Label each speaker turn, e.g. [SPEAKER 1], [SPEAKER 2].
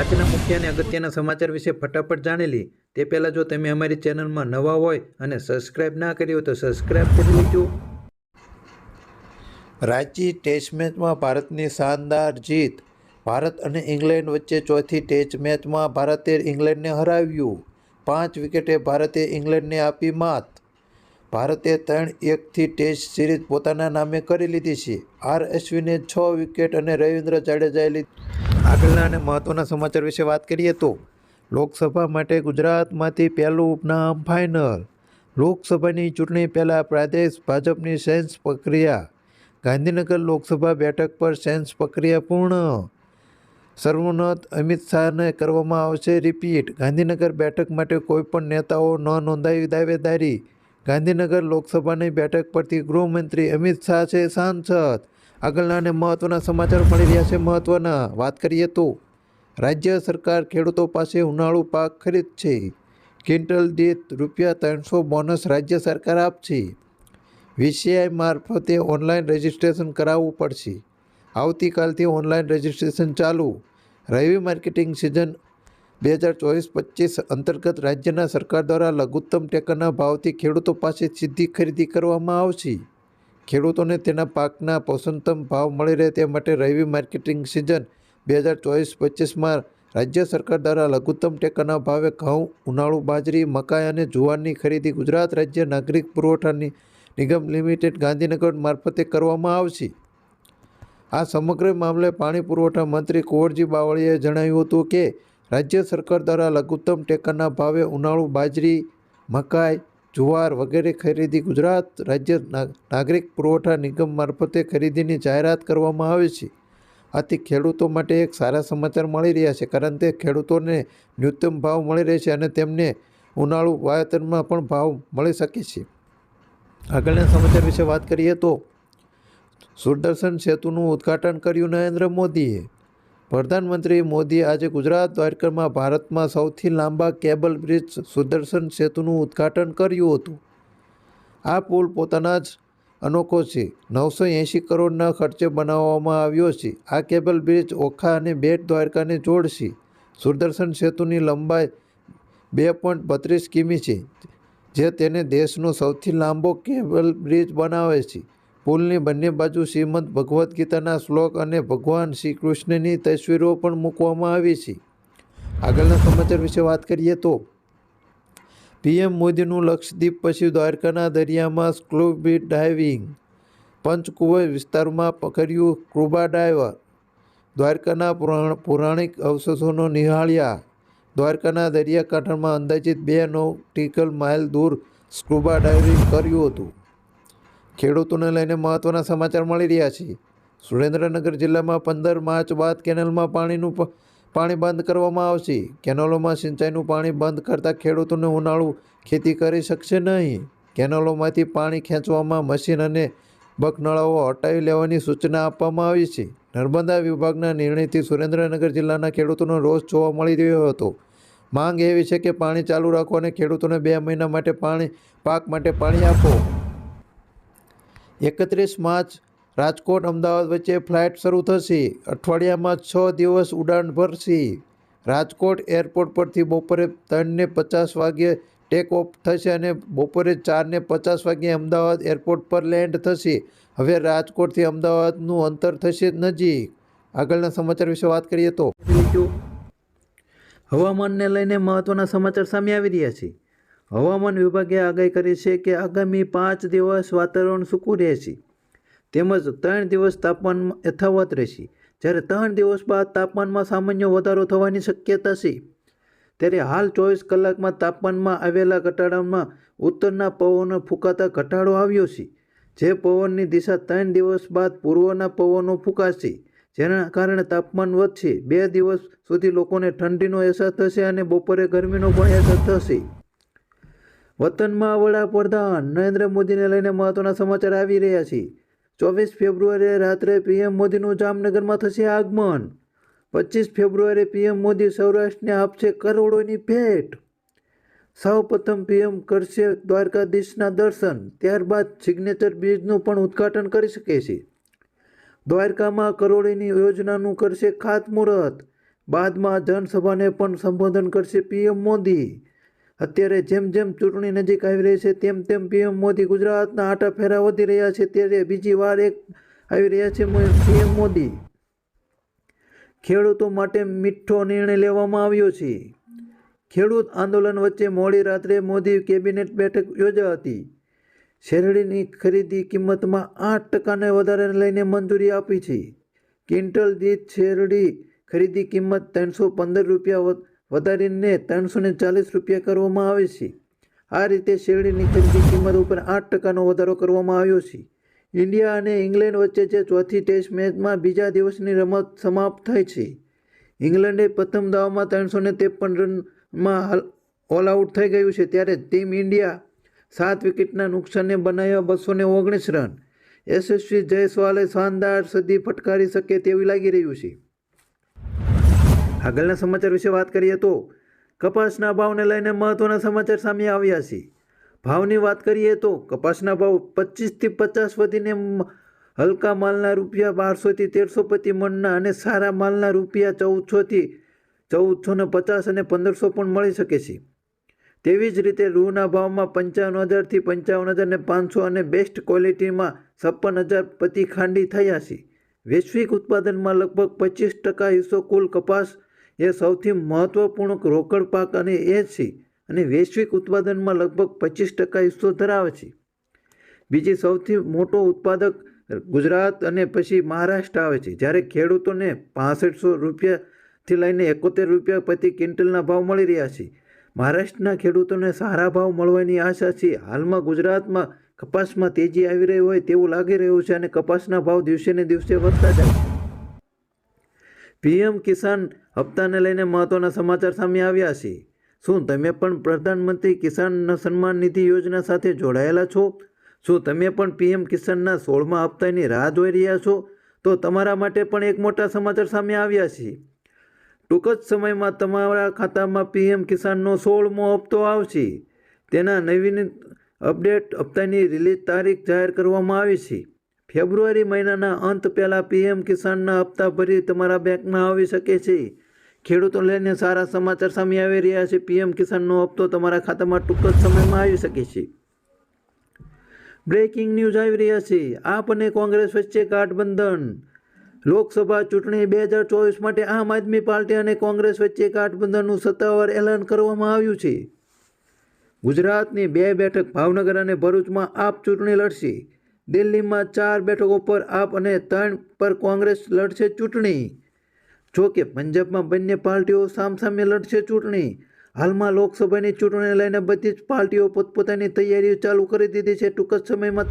[SPEAKER 1] આજના મુખ્ય અને અગત્યના સમાચાર વિશે ફટાફટ જાણી તે પહેલાં જો તમે અમારી ચેનલમાં નવા હોય અને સબસ્ક્રાઇબ ના કરી તો સબસ્ક્રાઇબ કરી લેજો. રાંચી ટેસ્ટ મેચમાં ભારતની શાનદાર જીત. ભારત અને ઇંગ્લેન્ડ વચ્ચે ચોથી ટેસ્ટ મેચમાં ભારતે ઇંગ્લેન્ડને હરાવ્યું. પાંચ વિકેટે ભારતે ઇંગ્લેન્ડને આપી માત. ભારતે ત્રણ એકથી ટેસ્ટ સિરીઝ પોતાના નામે કરી લીધી છે. આર અશ્વિને છ વિકેટ અને રવિન્દ્ર જાડેજાએ લીધી આગળના અને મહત્ત્વના સમાચાર વિશે વાત કરીએ તો લોકસભા માટે ગુજરાતમાંથી પહેલું ઉપનામ ફાઇનલ. લોકસભાની ચૂંટણી પહેલાં પ્રદેશ ભાજપની સેન્સ પ્રક્રિયા. ગાંધીનગર લોકસભા બેઠક પર સેન્સ પ્રક્રિયા પૂર્ણ. સર્વોન્નત અમિત શાહને કરવામાં આવશે રિપીટ. ગાંધીનગર બેઠક માટે કોઈપણ નેતાઓ ન નોંધાવી દાવેદારી. ગાંધીનગર લોકસભાની બેઠક પરથી ગૃહમંત્રી અમિત શાહ છે સાંસદ. આગળના અને મહત્ત્વના સમાચાર મળી રહ્યા છે. મહત્ત્વના વાત કરીએ તો, રાજ્ય સરકાર ખેડૂતો પાસે ઉનાળુ પાક ખરીદ છે. ક્વિન્ટલ દીઠ રૂપિયા ત્રણસો બોનસ રાજ્ય સરકાર આપશે. વીસીઆઈ મારફતે ઓનલાઈન રજિસ્ટ્રેશન કરાવવું પડશે. આવતીકાલથી ઓનલાઈન રજિસ્ટ્રેશન ચાલુ. રવિ માર્કેટિંગ સિઝન બે હજાર ચોવીસ પચીસ અંતર્ગત રાજ્યના સરકાર દ્વારા લઘુત્તમ ટેકાના ભાવથી ખેડૂતો પાસે સીધી ખરીદી કરવામાં આવશે. ખેડૂતોને તેના પાકના પોષણતમ ભાવ મળી રહે તે માટે રવિ માર્કેટિંગ સિઝન બે હજાર ચોવીસ પચીસમાં રાજ્ય સરકાર દ્વારા લઘુત્તમ ટેકાના ભાવે ઘઉં, ઉનાળુ, બાજરી, મકાઈ અને જુવારની ખરીદી ગુજરાત રાજ્ય નાગરિક પુરવઠાની નિગમ લિમિટેડ ગાંધીનગર મારફતે કરવામાં આવશે. આ સમગ્ર મામલે પાણી પુરવઠા મંત્રી કુંવરજી બાવળીએ જણાવ્યું હતું કે, રાજ્ય સરકાર દ્વારા લઘુત્તમ ટેકાના ભાવે ઉનાળુ, બાજરી, મકાઈ જુવાર વગેરે ખરીદી ગુજરાત રાજ્ય નાગરિક પુરવઠા નિગમ મારફતે ખરીદીની જાહેરાત કરવામાં આવે છે. આથી ખેડૂતો માટે એક સારા સમાચાર મળી રહ્યા છે, કારણ તે ખેડૂતોને ન્યૂનતમ ભાવ મળી રહે છે અને તેમને ઉનાળુ વાવેતરમાં પણ ભાવ મળી શકે છે. આગળના સમાચાર વિશે વાત કરીએ તો સુદર્શન સેતુનું ઉદ્ઘાટન કર્યું નરેન્દ્ર મોદીએ. પ્રધાનમંત્રી મોદીએ આજે ગુજરાત દ્વારકામાં ભારતમાં સૌથી લાંબા કેબલ બ્રિજ સુદર્શન સેતુનું ઉદ્ઘાટન કર્યું હતું. આ પુલ પોતાના જ અનોખો છે. નવસો એંશી કરોડના ખર્ચે બનાવવામાં આવ્યો છે. આ કેબલ બ્રિજ ઓખા અને બેટ દ્વારકાને જોડશે. સુદર્શન સેતુની લંબાઈ બે પોઈન્ટ બત્રીસ કિમી છે, જે તેને દેશનો સૌથી લાંબો કેબલ બ્રિજ બનાવે છે. પુલની બંને બાજુ શ્રીમદ ભગવદ્ ગીતાના શ્લોક અને ભગવાન શ્રી કૃષ્ણની તસવીરો પણ મૂકવામાં આવી છે. આગળના સમાચાર વિશે વાત કરીએ તો, પીએમ મોદીનું લક્ષદ્વીપ પછી દ્વારકાના દરિયામાં સ્કૂબી ડાઇવિંગ, પંચકુવર વિસ્તારમાં કર્યું ક્રુબા ડાઇવર દ્વારકાના પૌરાણિક અવશેષોનો નિહાળ્યા, દ્વારકાના દરિયાકાંઠામાં અંદાજિત બે નોટિકલ માઇલ દૂર સ્ક્રુબા ડાઇવિંગ કર્યું હતું. ખેડૂતોને લઈને મહત્ત્વના સમાચાર મળી રહ્યા છે. સુરેન્દ્રનગર જિલ્લામાં પંદર માર્ચ બાદ કેનલમાં પાણીનું પાણી બંધ કરવામાં આવશે. કેનલોમાં સિંચાઈનું પાણી બંધ કરતાં ખેડૂતોને ઉનાળુ ખેતી કરી શકશે નહીં. કેનાલોમાંથી પાણી ખેંચવામાં મશીન અને બકનળાઓ હટાવી લેવાની સૂચના આપવામાં આવી છે. નર્મદા વિભાગના નિર્ણયથી સુરેન્દ્રનગર જિલ્લાના ખેડૂતોનો રોષ જોવા મળી રહ્યો હતો. માંગ એવી છે કે પાણી ચાલુ રાખો અને ખેડૂતોને બે મહિના માટે પાણી, પાક માટે પાણી આપો. એકત્રીસ માર્ચ રાજકોટ અમદાવાદ વચ્ચે ફ્લાઇટ શરૂ થશે. અઠવાડિયામાં છ દિવસ ઉડાન ભરશે. રાજકોટ એરપોર્ટ પરથી બપોરે ત્રણને પચાસ વાગ્યે ટેક ઓફ થશે અને બપોરે ચારને પચાસ વાગ્યે અમદાવાદ એરપોર્ટ પર લેન્ડ થશે. હવે રાજકોટથી અમદાવાદનું અંતર થશે નજીક. આગળના સમાચાર વિશે વાત કરીએ તો. હવામાનને લઈને મહત્ત્વના સમાચાર સામે આવી રહ્યા છે. હવામાન વિભાગે આગાહી કરી છે કે આગામી પાંચ દિવસ વાતાવરણ સૂકું રહેશે. તેમજ ત્રણ દિવસ તાપમાનમાં યથાવત રહેશે. જ્યારે ત્રણ દિવસ બાદ તાપમાનમાં સામાન્ય વધારો થવાની શક્યતા છે. ત્યારે હાલ ચોવીસ કલાકમાં તાપમાનમાં આવેલા ઘટાડામાં ઉત્તરના પવનો ફૂંકાતા ઘટાડો આવ્યો છે. જે પવનની દિશા ત્રણ દિવસ બાદ પૂર્વના પવનો ફૂંકાશે. જેના કારણે તાપમાન વધશે. બે દિવસ સુધી લોકોને ઠંડીનો અહેસાસ થશે અને બપોરે ગરમીનો પણ અહેસાસ થશે. વતનમાં વડાપ્રધાન નરેન્દ્ર મોદીને લઈને મહત્વના સમાચાર આવી રહ્યા છે. ચોવીસ ફેબ્રુઆરીએ રાત્રે પીએમ મોદીનું જામનગરમાં થશે આગમન. પચીસ ફેબ્રુઆરીએ પીએમ મોદી સૌરાષ્ટ્રને આપશે કરોડોની ભેટ. સૌ પ્રથમ પીએમ કરશે દ્વારકાધીશના દર્શન, ત્યારબાદ સિગ્નેચર બ્રિજનું પણ ઉદ્ઘાટન કરી શકે છે. દ્વારકામાં કરોડોની યોજનાનું કરશે ખાતમુહૂર્ત. બાદમાં જનસભાને પણ સંબોધન કરશે પીએમ મોદી. અત્યારે જેમ જેમ ચૂંટણી નજીક આવી રહી છે, તેમ તેમ પીએમ મોદી ગુજરાતના આટા ફેરા વધી રહ્યા છે. ત્યારે બીજી વાર એક આવી રહ્યા છે પીએમ મોદી. ખેડૂતો માટે મીઠો નિર્ણય લેવામાં આવ્યો છે. ખેડૂત આંદોલન વચ્ચે મોડી રાત્રે મોદી કેબિનેટ બેઠક યોજા હતી શેરડીની ખરીદી કિંમતમાં આઠ ટકાને વધારે લઈને મંજૂરી આપી છે. ક્વિન્ટલ દીઠ શેરડી ખરીદી કિંમત ત્રણસો પંદર રૂપિયા વધારીને ત્રણસો ને ચાલીસ રૂપિયા કરવામાં આવે છે. આ રીતે શેરડીની ખરીદી કિંમત ઉપર આઠ ટકાનો વધારો કરવામાં આવ્યો છે. ઇન્ડિયા અને ઇંગ્લેન્ડ વચ્ચે જે ચોથી ટેસ્ટ મેચમાં બીજા દિવસની રમત સમાપ્ત થઈ છે. ઇંગ્લેન્ડે પ્રથમ દાવમાં ત્રણસો ને ત્રેપન રનમાં ઓલ આઉટ થઈ ગયું છે, ત્યારે ટીમ ઇન્ડિયા સાત વિકેટના નુકસાને બનાવ્યા બસો ને ઓગણીસ રન. યશસ્વી જયસ્વાલે શાનદાર સદી ફટકારી શકે તેવી લાગી રહ્યું છે. આગળના સમાચાર વિશે વાત કરીએ તો કપાસના ભાવને લઈને મહત્વના સમાચાર સામે આવ્યા છે. ભાવની વાત કરીએ તો કપાસના ભાવ પચીસથી પચાસ વધીને હલકા માલના રૂપિયા બારસોથી તેરસો પ્રતિ મણના અને સારા માલના રૂપિયા ચૌદસોથી ચૌદસો ને પચાસ અને પંદરસો પણ મળી શકે છે. તેવી જ રીતે રૂના ભાવમાં પંચાવન હજારથી પંચાવન હજાર ને પાંચસો અને બેસ્ટ ક્વોલિટીમાં છપ્પન હજાર પ્રતિ ખાંડી થયા છે. વૈશ્વિક ઉત્પાદનમાં લગભગ પચીસ ટકા હિસ્સો કુલ કપાસ એ સૌથી મહત્ત્વપૂર્ણ રોકડ પાક અને એ છે. અને વૈશ્વિક ઉત્પાદનમાં લગભગ પચીસ ટકા હિસ્સો ધરાવે છે. બીજી સૌથી મોટો ઉત્પાદક ગુજરાત અને પછી મહારાષ્ટ્ર આવે છે. જ્યારે ખેડૂતોને પાસઠસો રૂપિયાથી લઈને એકોતેર રૂપિયા પ્રતિ ક્વિન્ટલના ભાવ મળી રહ્યા છે. મહારાષ્ટ્રના ખેડૂતોને સારા ભાવ મળવાની આશા છે. હાલમાં ગુજરાતમાં કપાસમાં તેજી આવી રહી હોય તેવું લાગી રહ્યું છે અને કપાસના ભાવ દિવસે ને દિવસે વધતા જાય પીએમ કિસાન હપ્તાને લઈને મહત્વના સમાચાર સામે આવ્યા છે. શું તમે પણ પ્રધાનમંત્રી કિસાન સન્માન નિધિ યોજના સાથે જોડાયેલા છો? શું તમે પણ પીએમ કિસાનના સોળમા હપ્તાની રાહ જોઈ રહ્યા છો? તો તમારા માટે પણ એક મોટા સમાચાર સામે આવ્યા છે. ટૂંક જ સમયમાં તમારા ખાતામાં પીએમ કિસાનનો સોળમો હપ્તો આવશે. તેના નવીન અપડેટ હપ્તાની રિલીઝ તારીખ જાહેર કરવામાં આવી છે. ફેબ્રુઆરી મહિનાના અંત પહેલાં પીએમ કિસાનના હપ્તા ભરી તમારા બેંકમાં આવી શકે છે. ખેડૂતો લઈને સારા સમાચાર સામે આવી રહ્યા છે. પીએમ કિસાનનો હપ્તો તમારા ખાતામાં ટૂંક જ સમયમાં આવી શકે છે. બ્રેકિંગ ન્યૂઝ આવી રહ્યા છે. આપ અને કોંગ્રેસ વચ્ચે ગાઠબંધન લોકસભા ચૂંટણી બે હજાર ચોવીસ માટે આમ આદમી પાર્ટી અને કોંગ્રેસ વચ્ચે ગાઠબંધનનું સત્તાવાર એલાન કરવામાં આવ્યું છે. ગુજરાતની બે બેઠક ભાવનગર અને ભરૂચમાં આપ ચૂંટણી લડશે. દિલ્હીમાં ચાર બેઠકો પર આપ અને ત્રણ પર કોંગ્રેસ લડશે ચૂંટણી. જો કે પંજાબમાં બંને પાર્ટીઓ સામસામે લડશે ચૂંટણી. હાલમાં લોકસભાની ચૂંટણીને લઈને બધી જ પાર્ટીઓ પોતપોતાની તૈયારીઓ ચાલુ કરી દીધી છે. ટૂંક જ સમયમાં